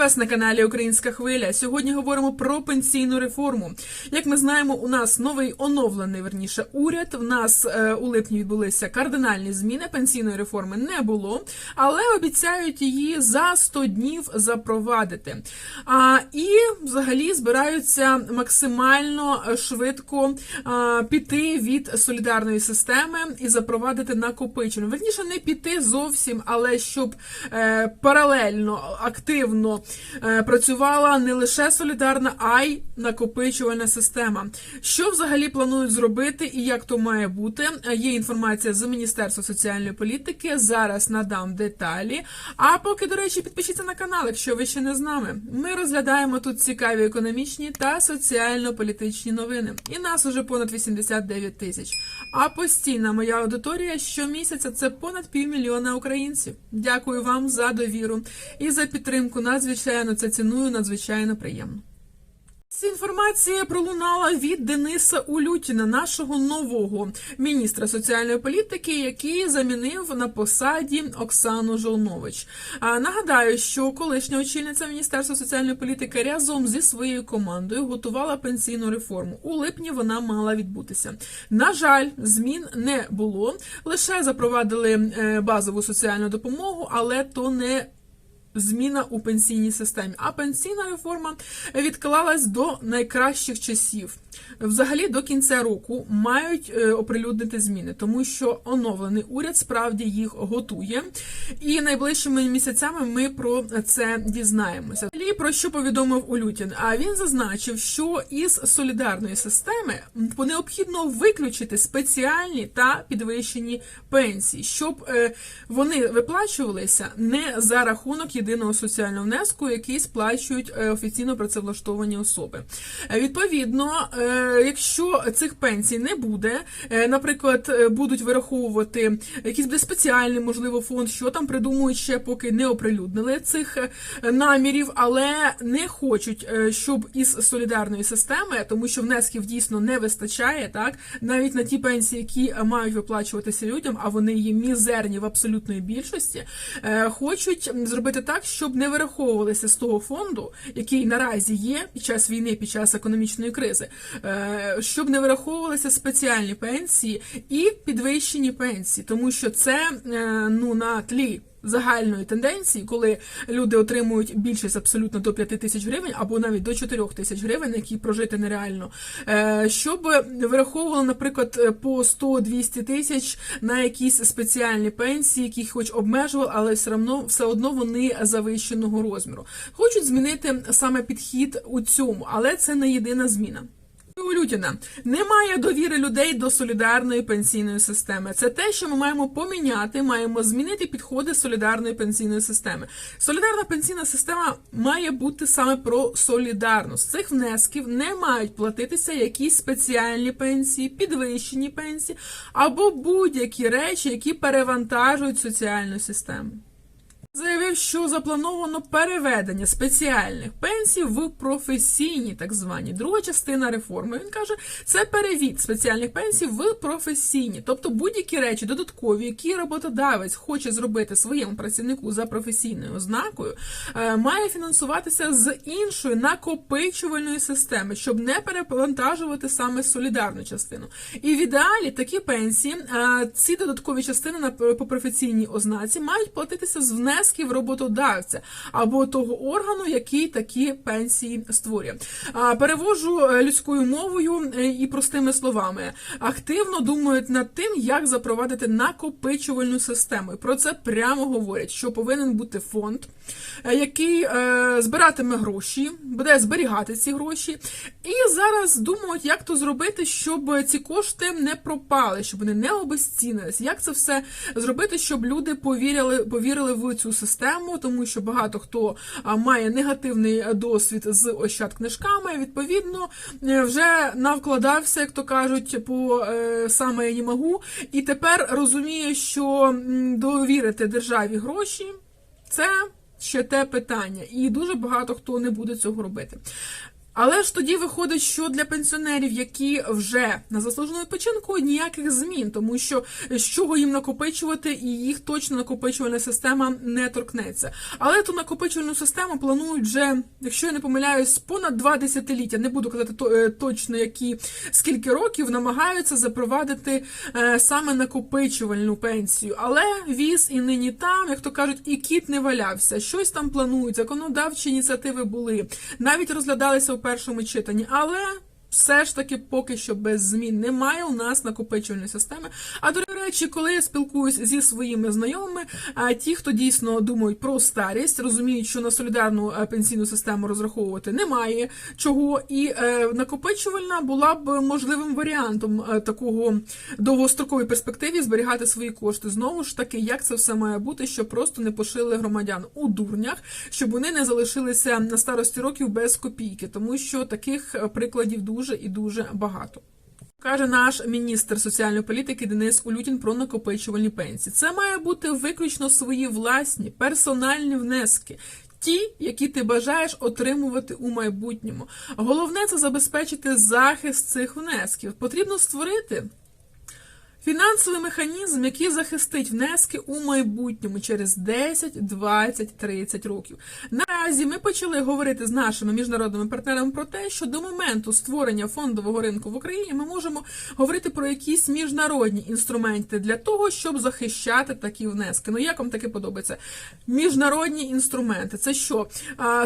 вас на каналі Українська Хвиля. Сьогодні говоримо про пенсійну реформу. Як ми знаємо, у нас новий оновлений верніше уряд. В нас е, у липні відбулися кардинальні зміни. Пенсійної реформи не було, але обіцяють її за 100 днів запровадити. А і взагалі збираються максимально швидко а, піти від солідарної системи і запровадити накопичення. Верніше не піти зовсім, але щоб е, паралельно активно е, працювала не лише солідарна, а й накопичувальна система. Що взагалі планують зробити і як то має бути? Е, Є інформація з Міністерства соціальної політики. Зараз надам деталі. А поки, до речі, підпишіться на канал, якщо ви ще не з нами. Ми розглядаємо тут цікаві економічні та соціально-політичні новини. І нас уже понад 89 тисяч. А постійна моя аудиторія щомісяця це понад півмільйона українців. Дякую вам за довіру і за підтримку. Надзвичайно це ціную, надзвичайно приємно. Ця інформація пролунала від Дениса Улютіна, нашого нового міністра соціальної політики, який замінив на посаді Оксану Жолнович. Нагадаю, що колишня очільниця Міністерства соціальної політики разом зі своєю командою готувала пенсійну реформу. У липні вона мала відбутися. На жаль, змін не було. Лише запровадили е, базову соціальну допомогу, але то не Зміна у пенсійній системі, а пенсійна реформа відклалась до найкращих часів. Взагалі до кінця року мають е, оприлюднити зміни, тому що оновлений уряд справді їх готує, і найближчими місяцями ми про це дізнаємося. І про що повідомив Улютін? А він зазначив, що із солідарної системи необхідно виключити спеціальні та підвищені пенсії, щоб е, вони виплачувалися не за рахунок єдиного соціального внеску, який сплачують е, офіційно працевлаштовані особи. Е, Відповідно, е, якщо цих пенсій не буде, наприклад, будуть вираховувати якийсь буде спеціальний, можливо, фонд, що там придумують ще, поки не оприлюднили цих намірів, але не хочуть, щоб із солідарної системи, тому що внесків дійсно не вистачає, так навіть на ті пенсії, які мають виплачуватися людям, а вони є мізерні в абсолютної більшості, хочуть зробити так, щоб не вираховувалися з того фонду, який наразі є під час війни, під час економічної кризи, е, щоб не вираховувалися спеціальні пенсії і підвищені пенсії, тому що це е, ну на тлі. Загальної тенденції, коли люди отримують більшість абсолютно до 5 тисяч гривень або навіть до 4 тисяч гривень, які прожити нереально, е, щоб вираховували, наприклад, по 100-200 тисяч на якісь спеціальні пенсії, які хоч обмежували, але все одно все одно вони завищеного розміру. Хочуть змінити саме підхід у цьому, але це не єдина зміна. Улютіна немає довіри людей до солідарної пенсійної системи. Це те, що ми маємо поміняти, маємо змінити підходи солідарної пенсійної системи. Солідарна пенсійна система має бути саме про солідарність. Цих внесків не мають платитися якісь спеціальні пенсії, підвищені пенсії або будь-які речі, які перевантажують соціальну систему. Заявив, що заплановано переведення спеціальних пенсій в професійні, так звані. Друга частина реформи. Він каже, це перевід спеціальних пенсій в професійні, тобто будь-які речі додаткові, які роботодавець хоче зробити своєму працівнику за професійною ознакою, е, має фінансуватися з іншої накопичувальної системи, щоб не перевантажувати саме солідарну частину. І в ідеалі такі пенсії, е, ці додаткові частини на по професійній ознаці мають платитися з внесків внесків роботодавця або того органу, який такі пенсії створює. Перевожу е, людською мовою е, і простими словами. Активно думають над тим, як запровадити накопичувальну систему. І Про це прямо говорять, що повинен бути фонд, е, який збиратиме гроші, буде зберігати ці гроші. І зараз думають, як то зробити, щоб ці кошти не пропали, щоб вони не обезцінились. Як це все зробити, щоб люди повірили, повірили в цю систему, тому що багато хто має негативний досвід з ощад книжками. відповідно, е, вже навкладався, як то кажуть, по е, саме я не могу, і тепер розуміє, що довірити державі гроші це ще те питання, і дуже багато хто не буде цього робити. Але ж тоді виходить, що для пенсіонерів, які вже на заслуженому відпочинку, ніяких змін, тому що з чого їм накопичувати, і їх точно накопичувальна система не торкнеться. Але ту накопичувальну систему планують вже, якщо я не помиляюсь, понад два десятиліття. Не буду казати е, точно, які скільки років намагаються запровадити е, саме накопичувальну пенсію. Але віз і нині там, як то кажуть, і кіт не валявся. Щось там планують, законодавчі ініціативи були, навіть розглядалися першому читанні, але. Все ж таки поки що без змін немає у нас накопичувальної системи. А до речі, коли я спілкуюсь зі своїми знайомими, а ті, хто дійсно думають про старість, розуміють, що на солідарну е, пенсійну систему розраховувати немає чого, і е, накопичувальна була б можливим варіантом е, такого довгостроковій перспективі зберігати свої кошти. Знову ж таки, як це все має бути, щоб просто не пошили громадян у дурнях, щоб вони не залишилися на старості років без копійки, тому що таких прикладів дуже і дуже багато. Каже наш міністр соціальної політики Денис Улютін про накопичувальні пенсії. Це має бути виключно свої власні персональні внески. Ті, які ти бажаєш отримувати у майбутньому. Головне це забезпечити захист цих внесків. Потрібно створити Фінансовий механізм, який захистить внески у майбутньому через 10, 20, 30 років. Наразі ми почали говорити з нашими міжнародними партнерами про те, що до моменту створення фондового ринку в Україні ми можемо говорити про якісь міжнародні інструменти для того, щоб захищати такі внески. Ну як вам таке подобається? Міжнародні інструменти це що?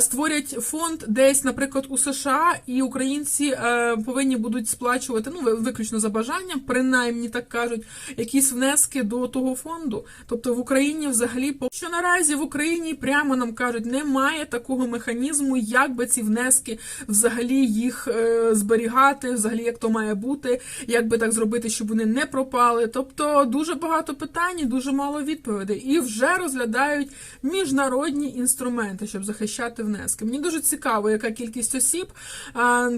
Створять фонд десь, наприклад, у США, і українці е, повинні будуть сплачувати ну ви- виключно за бажанням, принаймні так кажуть, якісь внески до того фонду. Тобто в Україні взагалі по що наразі в Україні прямо нам кажуть, немає такого механізму, як би ці внески взагалі їх е, зберігати, взагалі як то має бути, як би так зробити, щоб вони не пропали. Тобто дуже багато питань, і дуже мало відповідей, і вже розглядають міжнародні інструменти, щоб захищати внески. Мені дуже цікаво, яка кількість осіб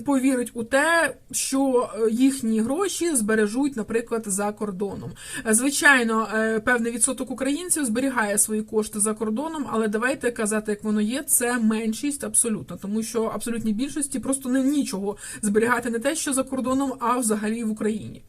повірить у те, що е, їхні гроші збережуть, наприклад, за кордоном. Звичайно, е, певний відсоток українців зберігає свої кошти за кордоном, але давайте казати, як воно є, це меншість абсолютно, тому що абсолютній більшості просто не нічого зберігати не те, що за кордоном, а взагалі в Україні.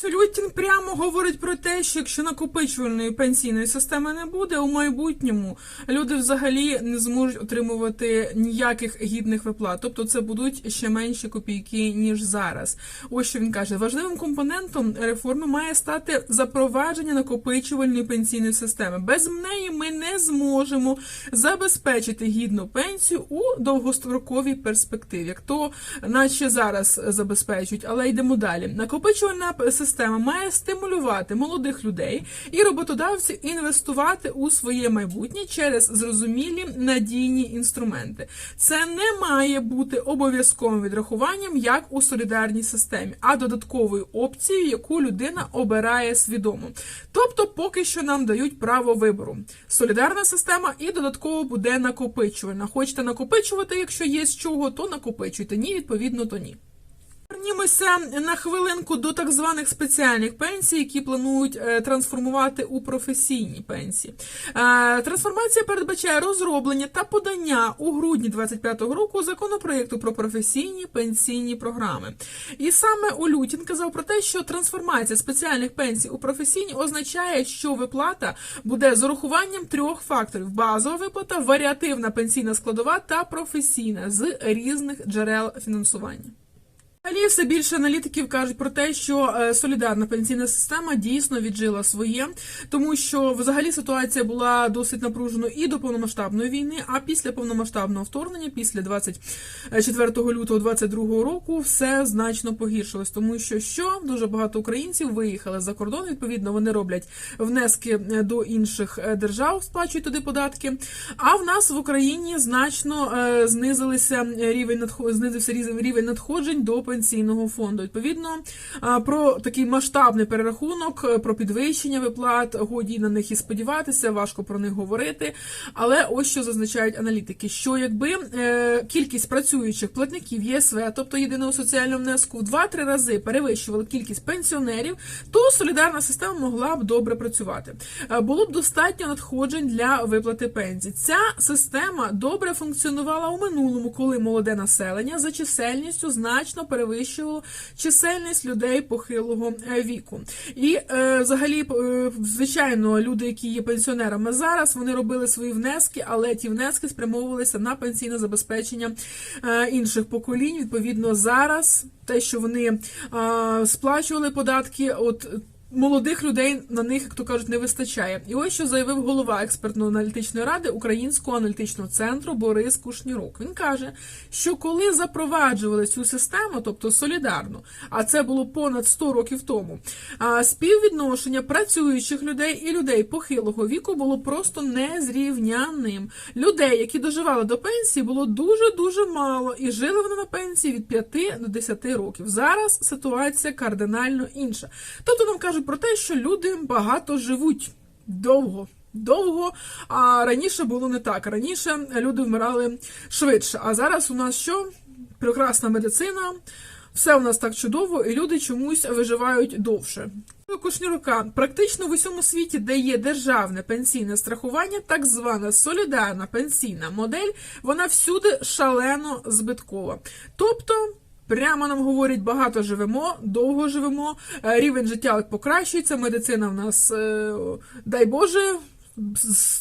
Сюлютін прямо говорить про те, що якщо накопичувальної пенсійної системи не буде, у майбутньому люди взагалі не зможуть отримувати ніяких гідних виплат. Тобто це будуть ще менші копійки ніж зараз. Ось що він каже: важливим компонентом реформи має стати запровадження накопичувальної пенсійної системи. Без неї ми не зможемо забезпечити гідну пенсію у довгостроковій перспективі, як то наче зараз забезпечують, але йдемо далі. Накопичувальна п- система має стимулювати молодих людей і роботодавців інвестувати у своє майбутнє через зрозумілі надійні інструменти. Це не має бути обов'язковим відрахуванням, як у солідарній системі, а додатковою опцією, яку людина обирає свідомо. Тобто, поки що нам дають право вибору. Солідарна система і додатково буде накопичувальна. Хочете накопичувати, якщо є з чого, то накопичуйте. Ні, відповідно, то ні. Вернімося на хвилинку до так званих спеціальних пенсій, які планують е, трансформувати у професійні пенсії. Е, Трансформація передбачає розроблення та подання у грудні 2025 року законопроєкту про професійні пенсійні програми. І саме Улютін казав про те, що трансформація спеціальних пенсій у професійні означає, що виплата буде з урахуванням трьох факторів: базова виплата, варіативна пенсійна складова та професійна з різних джерел фінансування. Далі все більше аналітиків кажуть про те, що е, солідарна пенсійна система дійсно віджила своє, тому що взагалі ситуація була досить напруженою і до повномасштабної війни, а після повномасштабного вторгнення, після 24 лютого 2022 року, все значно погіршилось, тому що що дуже багато українців виїхали за кордон. Відповідно, вони роблять внески е, до інших е, держав, сплачують туди податки. А в нас в Україні значно знизилися рівень надхо- знизився рівень надходжень до пенсійного фонду. Відповідно, про такий масштабний перерахунок, е, про підвищення виплат, годі на них і сподіватися, важко про них говорити. Але ось що зазначають аналітики: що якби е, кількість працюючих платників ЄСВ, тобто єдиного соціального внеску, в 2-3 рази перевищувала кількість пенсіонерів, то солідарна система могла б добре працювати. Е, Було б достатньо надходжень для виплати пенсій. Ця система добре функціонувала у минулому, коли молоде населення за чисельністю значно перевищувало чисельність людей похилого е, віку. І е, взагалі, е, звичайно, люди, які є пенсіонерами зараз, вони робили свої внески, але ті внески спрямовувалися на пенсійне забезпечення інших поколінь. Відповідно, зараз те, що вони сплачували податки, от. Молодих людей на них, як то кажуть, не вистачає. І ось що заявив голова експертно-аналітичної ради Українського аналітичного центру Борис Кушнірук. Він каже, що коли запроваджували цю систему, тобто солідарну, а це було понад 100 років тому, співвідношення працюючих людей і людей похилого віку було просто незрівнянним. Людей, які доживали до пенсії, було дуже дуже мало, і жили вони на пенсії від 5 до 10 років. Зараз ситуація кардинально інша. Тобто нам кажуть про те, що люди багато живуть довго. Довго, а раніше було не так. Раніше люди вмирали швидше. А зараз у нас що? Прекрасна медицина, все у нас так чудово, і люди чомусь виживають довше. Кушнірука практично в усьому світі, де є державне пенсійне страхування, так звана солідарна пенсійна модель, вона всюди шалено збиткова. Тобто. Прямо нам говорять, багато живемо, довго живемо, е, рівень життя покращується, медицина в нас, е, дай Боже,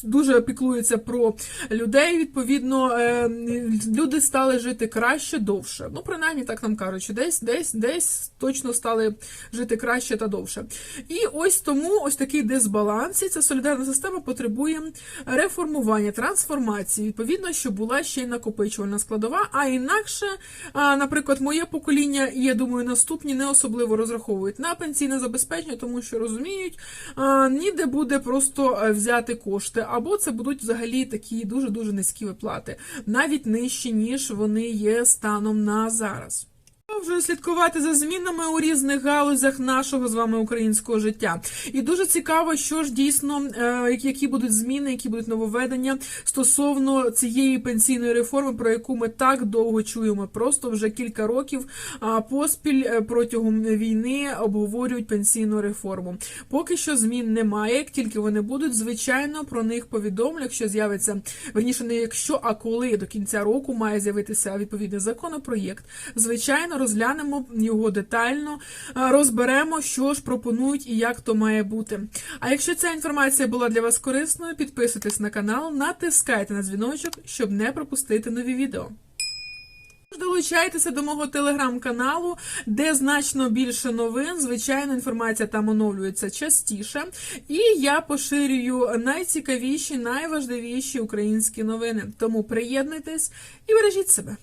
дуже піклується про людей. Відповідно, е, люди стали жити краще, довше. Ну, принаймні, так нам кажуть, що десь, десь, десь точно стали жити краще та довше. І ось тому ось такий дисбаланс. І ця солідарна система потребує реформування, трансформації. Відповідно, що була ще й накопичувальна складова. А інакше, наприклад, моє покоління, і я думаю, наступні не особливо розраховують на пенсійне забезпечення, тому що розуміють, ніде буде просто е, взяти кошти, або це будуть взагалі такі дуже дуже низькі виплати, навіть нижчі, ніж вони є станом на зараз. Продовжую слідкувати за змінами у різних галузях нашого з вами українського життя. І дуже цікаво, що ж дійсно, е, які будуть зміни, які будуть нововведення стосовно цієї пенсійної реформи, про яку ми так довго чуємо. Просто вже кілька років поспіль е, протягом війни обговорюють пенсійну реформу. Поки що змін немає. Як тільки вони будуть, звичайно, про них повідомлю, якщо з'явиться верніше, не якщо, а коли до кінця року має з'явитися відповідний законопроєкт. Звичайно, розглянемо його детально, розберемо, що ж пропонують і як то має бути. А якщо ця інформація була для вас корисною, підписуйтесь на канал, натискайте на дзвіночок, щоб не пропустити нові відео. Долучайтеся до мого телеграм-каналу, де значно більше новин. Звичайно, інформація там оновлюється частіше. І я поширюю найцікавіші, найважливіші українські новини. Тому приєднуйтесь і бережіть себе.